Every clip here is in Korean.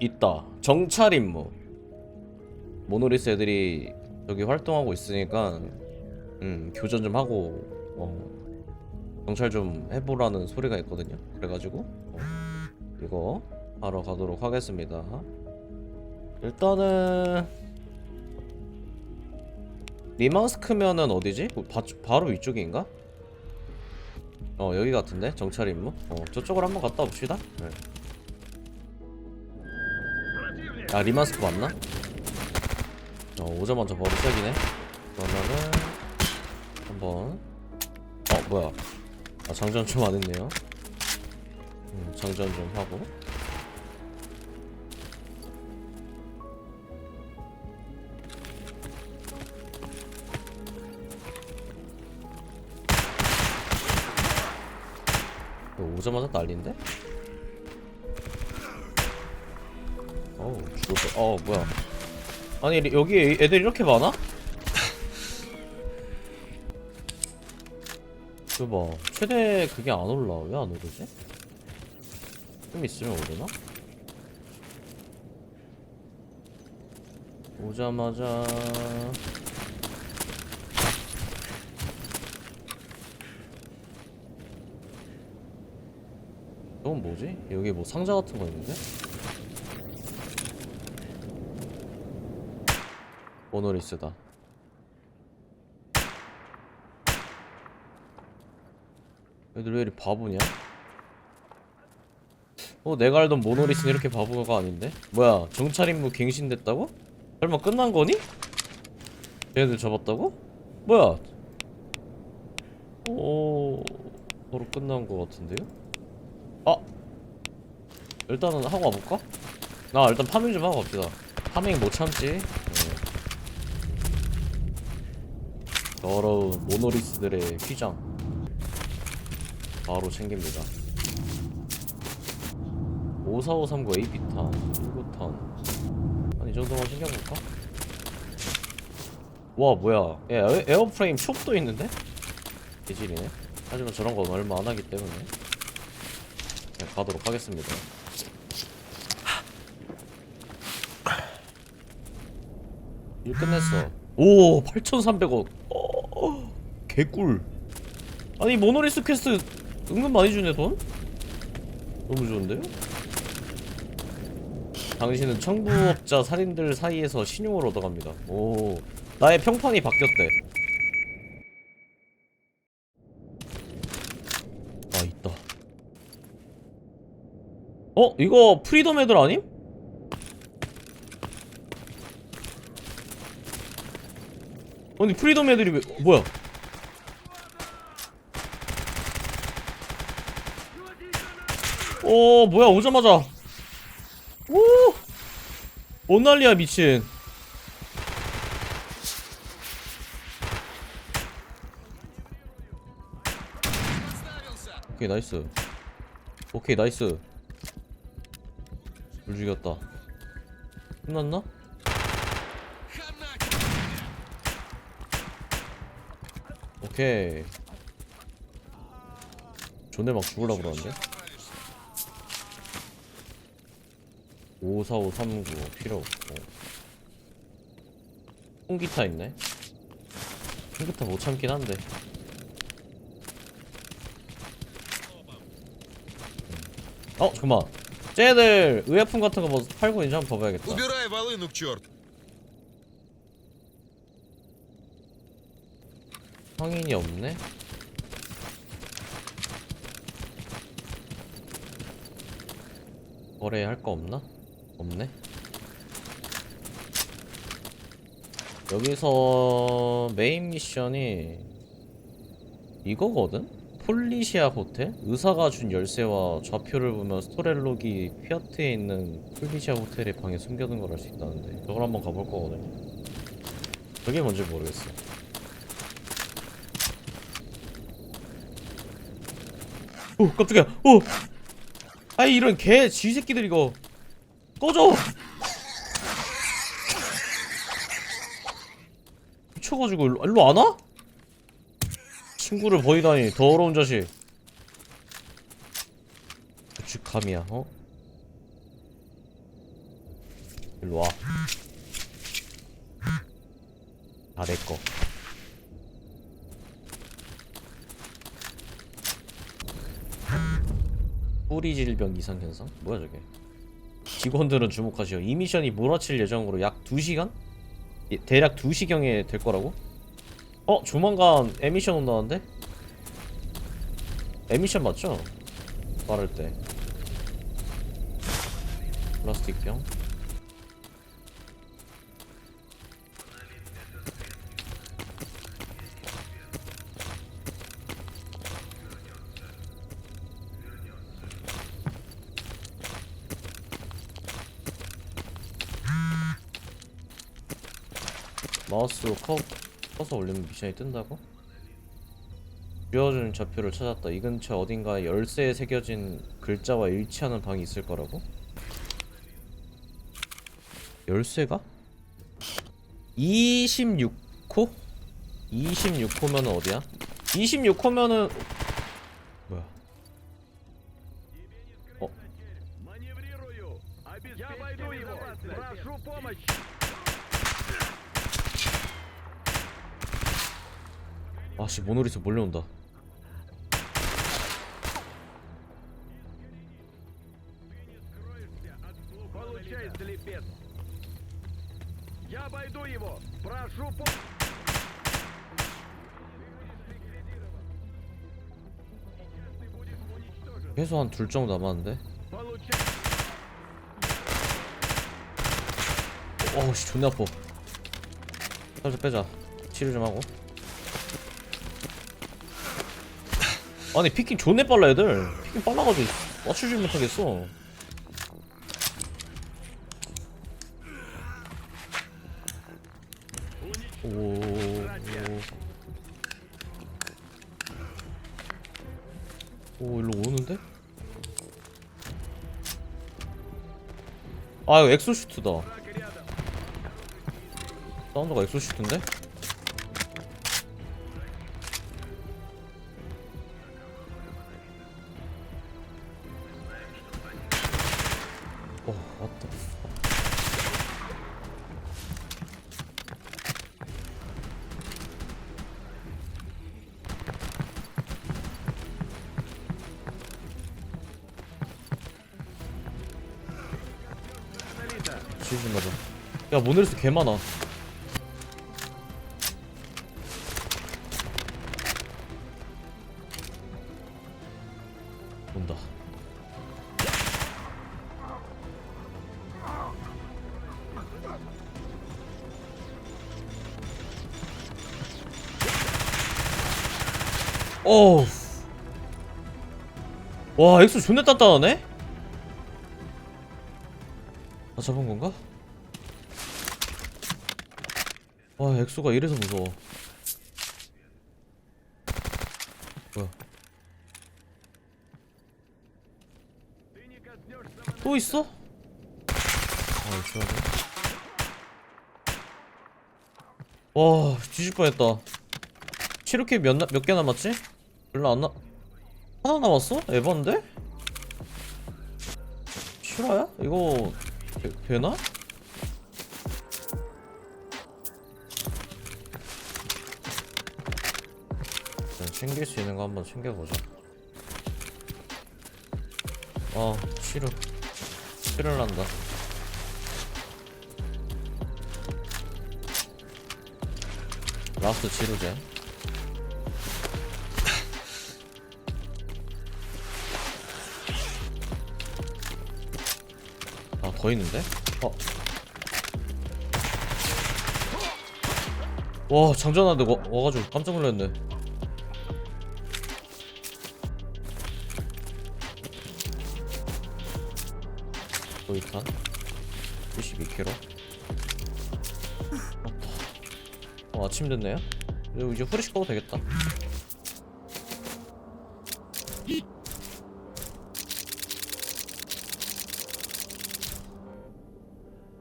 있다. 정찰 임무. 모노리스 애들이 여기 활동하고 있으니까 음, 교전 좀 하고 어, 정찰 좀 해보라는 소리가 있거든요. 그래가지고 어, 이거 하러 가도록 하겠습니다. 일단은 리마스크면은 어디지? 바, 바로 위쪽인가? 어 여기 같은데 정찰 임무? 어 저쪽으로 한번 갔다 옵시다. 네. 아 리마스크 맞나? 어 오자마자 바로 시작이네. 그러면은 한번 어 뭐야? 아 장전 좀 안 했네요. 음, 장전 좀 하고. 오자마자 난린데? 어 뭐야 아니 리- 여기 애- 애들 이렇게 많아? 그봐 최대 그게 안 올라 왜 안 오르지? 좀 있으면 오르나? 오자마자 이건 뭐지? 여기 뭐 상자 같은 거 있는데? 모노리스다. 애들 왜 이리 바보냐? 어, 내가 알던 모노리스는 이렇게 바보가 아닌데? 뭐야, 정찰 임무 갱신됐다고? 설마 끝난 거니? 얘네들 잡았다고? 뭐야? 오, 바로 끝난 거 같은데요? 아! 일단은 하고 와볼까? 아, 일단 파밍 좀 하고 갑시다. 파밍 못 참지. 네. 더러운 모노리스들의 휘장. 바로 챙깁니다. 54539 AB탄, 19탄. 한이 정도만 챙겨볼까? 와, 뭐야. 에, 에어- 에어프레임 촉도 있는데? 개질이네. 하지만 저런 건 얼마 안 하기 때문에. 네, 가도록 하겠습니다. 일 끝냈어. 오, 8,300원. 어, 개꿀. 아니 모노리스 퀘스트 은근 많이 주네 돈? 너무 좋은데요? 당신은 청부업자 살인들 사이에서 신용을 얻어갑니다. 오, 나의 평판이 바뀌었대. 아 있다. 어 이거 프리덤 애들 아님? 아니 프리덤 애들이 왜 뭐야? 오 뭐야 오자마자. 오! 뭔 난리야 미친. 오케이 나이스. 오케이 나이스. 불 죽였다. 끝났나? 오케이. 존내 막 죽을라 그러는데 54539 필요 없고 홍기타 있네 홍기타 못 참긴 한데 어 잠깐만 쟤들 의약품 같은 거 뭐 팔고 있는지 한번 봐봐야겠다 Убирай волыну к черту. 성인이 없네 거래할 거 없나? 없네? 여기서 메인 미션이 이거거든? 폴리시아 호텔? 의사가 준 열쇠와 좌표를 보면 스토렐록이 피아트에 있는 폴리시아 호텔의 방에 숨겨둔 걸 알 수 있다는데 저걸 한번 가볼 거거든요 그게 뭔지 모르겠어. 오 깜짝이야. 오! 아이 이런 개 쥐새끼들 이거 꺼져 미쳐가지고 일로, 일로 안 와? 친구를 버리다니 더러운 자식 고춧감이야 어? 일로 와. 다 내꺼. 뿌리 질병 이상 현상? 뭐야 저게? 직원들은 주목하시오. 이 미션이 몰아칠 예정으로 약 2시간? 예, 대략 2시경에 될 거라고? 어? 조만간 에미션 온다는데? 에미션 맞죠? 말할 때 플라스틱 병 마우스로 커, 커서 올리면 미션이 뜬다고? 주어준 좌표를 찾았다. 이 근처 어딘가에 열쇠에 새겨진 글자와 일치하는 방이 있을 거라고? 열쇠가? 26호? 26호면은 어디야? 26호면은 뭐야? 어? 아씨 모노리스 몰려온다. 최소 한 둘 정도 남았는데? 어, 어우씨 존나 아파. 살짝 빼자. 치료 좀 하고. 아니 피킹 존내 빨라 애들 피킹 빨라가지고 맞추질 못하겠어 오. 오, 일로 오는데? 아, 이거 엑소슈트다. 사운드가 엑소슈트인데? 지우신가봐 야 모네리스 개많아. 온다. 어우. 와 엑소 존나 단단하네? 잡은 건가? 와 엑소가 이래서 무서워 뭐야 또 있어? 아 있어야 돼와 뒤질 뻔했다 치료캡 몇개 몇 남았지? 별로 안 나.. 하나 남았어? 에반데? 실화야? 이거 되, 되나? 챙길 수 있는 거 한번 챙겨보자. 아 치료. 치료를 한다. 라스트 치료제 더 있는데? 어. 와 장전하는데 와, 와가지고 깜짝 놀랐네. 도이탄? 72kg 어 아침 됐네요? 이제 후레쉬 꺼도 되겠다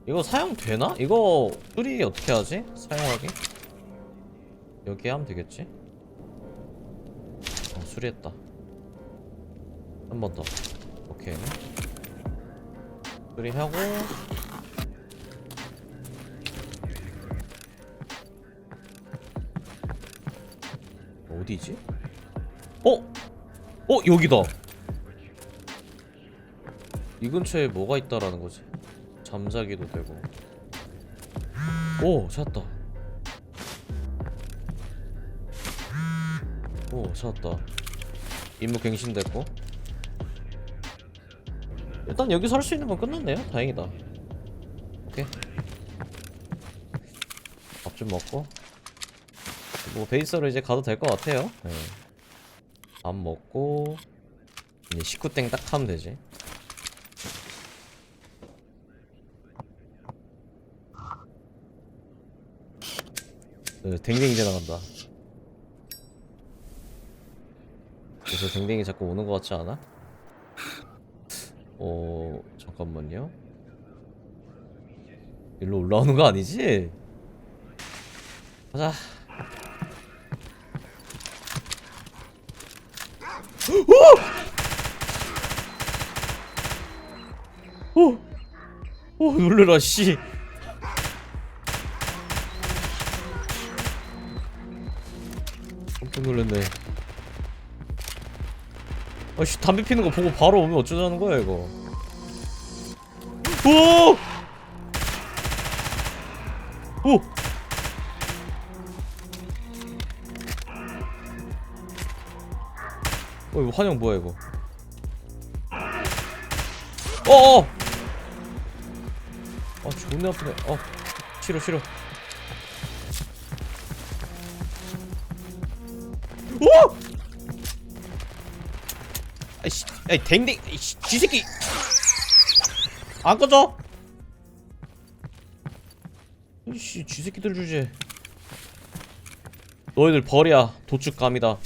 이거 사용되나? 이거 뚜리 어떻게 하지? 사용하기? 여기 하면 되겠지? 어, 수리했다 한 번 더 오케이 수리하고 어디지? 어? 어? 여기다 이 근처에 뭐가 있다라는 거지 잠자기도 되고. 오 찾았다. 오 찾았다. 임무 갱신됐고. 일단 여기서 할 수 있는 건 끝났네요. 다행이다. 오케이. 밥 좀 먹고. 뭐 베이스로 이제 가도 될 것 같아요. 네. 밥 먹고 이제 식구땡 딱 하면 되지 네, 댕댕이 지나간다 그래서 댕댕이 자꾸 오는 것 같지 않아? 어 잠깐만요 일로 올라오는 거 아니지? 가자 오! 오! 오 놀래라 씨 깜짝 놀랐네. 아씨 담배 피는 거 보고 바로 오면 어쩌자는 거야 이거. 오! 오! 어 이거 환영 뭐야 이거? 어어! 아 존나 아프네. 어 싫어 싫어 오! 아이씨 야이 댕댕 이씨 쥐새끼. 안 꺼져? 이씨 쥐 새끼들 주제. 너희들 벌이야. 도축감이다.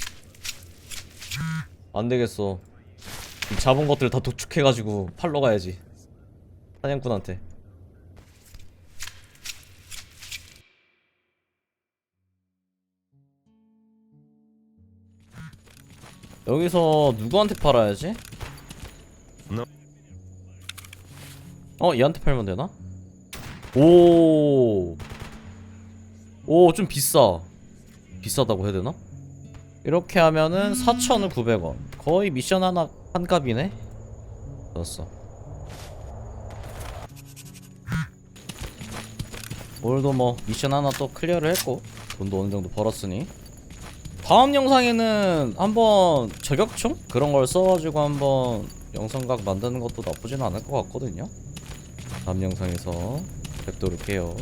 안 되겠어. 이 잡은 것들 다 도축해가지고 팔러 가야지. 사냥꾼한테 여기서 누구한테 팔아야지? 어 얘한테 팔면 되나? 오. 오, 좀 비싸. 비싸다고 해야 되나? 이렇게 하면은 4,900원. 거의 미션 하나 한 값이네. 넣었어. 오늘도 뭐 미션 하나 또 클리어를 했고 돈도 어느 정도 벌었으니 다음 영상에는 한번 저격총 그런 걸 써가지고 한번 영상각 만드는 것도 나쁘진 않을 것 같거든요. 다음 영상에서 뵙도록 해요.